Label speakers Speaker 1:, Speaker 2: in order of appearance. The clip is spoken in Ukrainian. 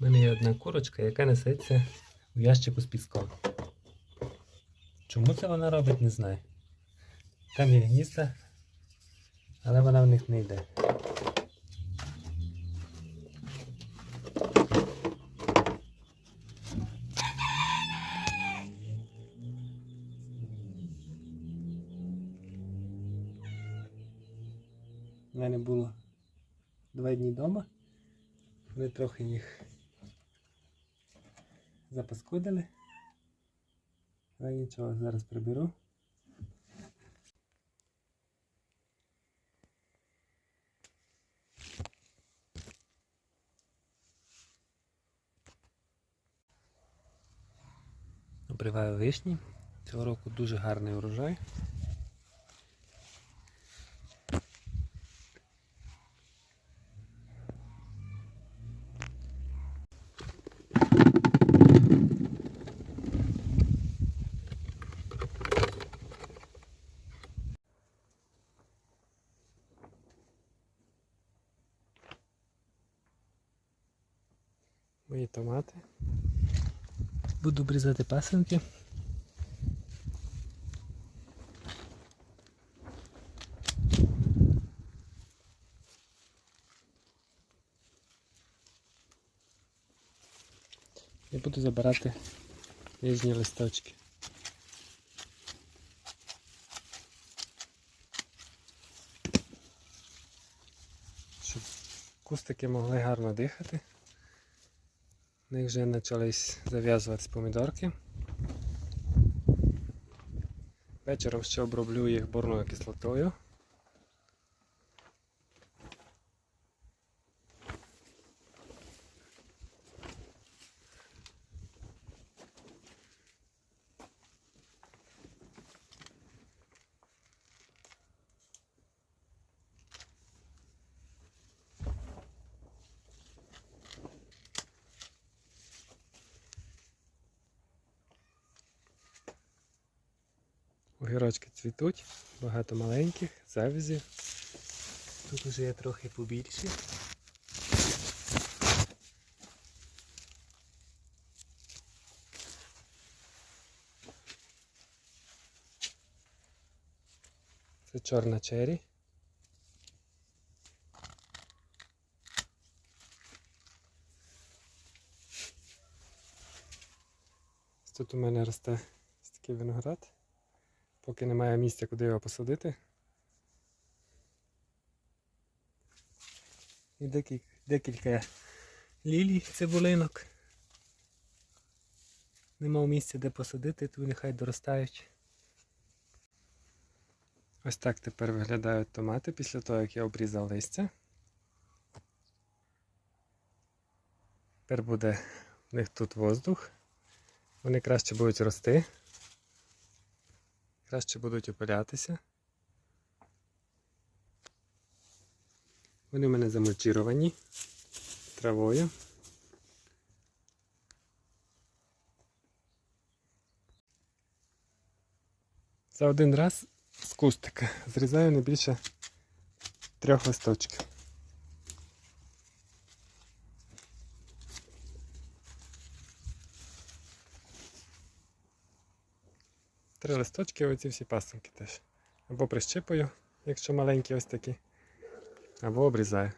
Speaker 1: У мене є одна курочка, яка несеться у ящику з піском. Чому це вона робить, не знаю. Там є гнізда, але вона в них не йде. У мене було два дні вдома. Ми трохи їх запаскудили. Але нічого, зараз приберу. Обриваю вишні. Цього року дуже гарний урожай. Мої томати. Буду обрізати пасинки. І буду забирати різні листочки. Щоб кустики могли гарно дихати. В них вже почались зав'язуватись помідорки. Вечором ще оброблю їх борною кислотою. Огірочки цвітуть, багато маленьких, завязів. Тут вже є трохи побільші. Це чорна чері. Тут у мене росте такий виноград поки немає місця, куди його посадити. І декілька, декілька лілій цибулинок. Нема місця, де посадити, то нехай доростають. Ось так тепер виглядають томати після того, як я обрізав листя. Тепер буде в них тут воздух. Вони краще будуть рости краще будуть опилятися. Вони в мене замульчіровані травою. За один раз з кустика зрізаю не більше трьох листочків. Три листочки, оці всі пасинки теж. Або прищипую, якщо маленькі ось такі, або обрізаю.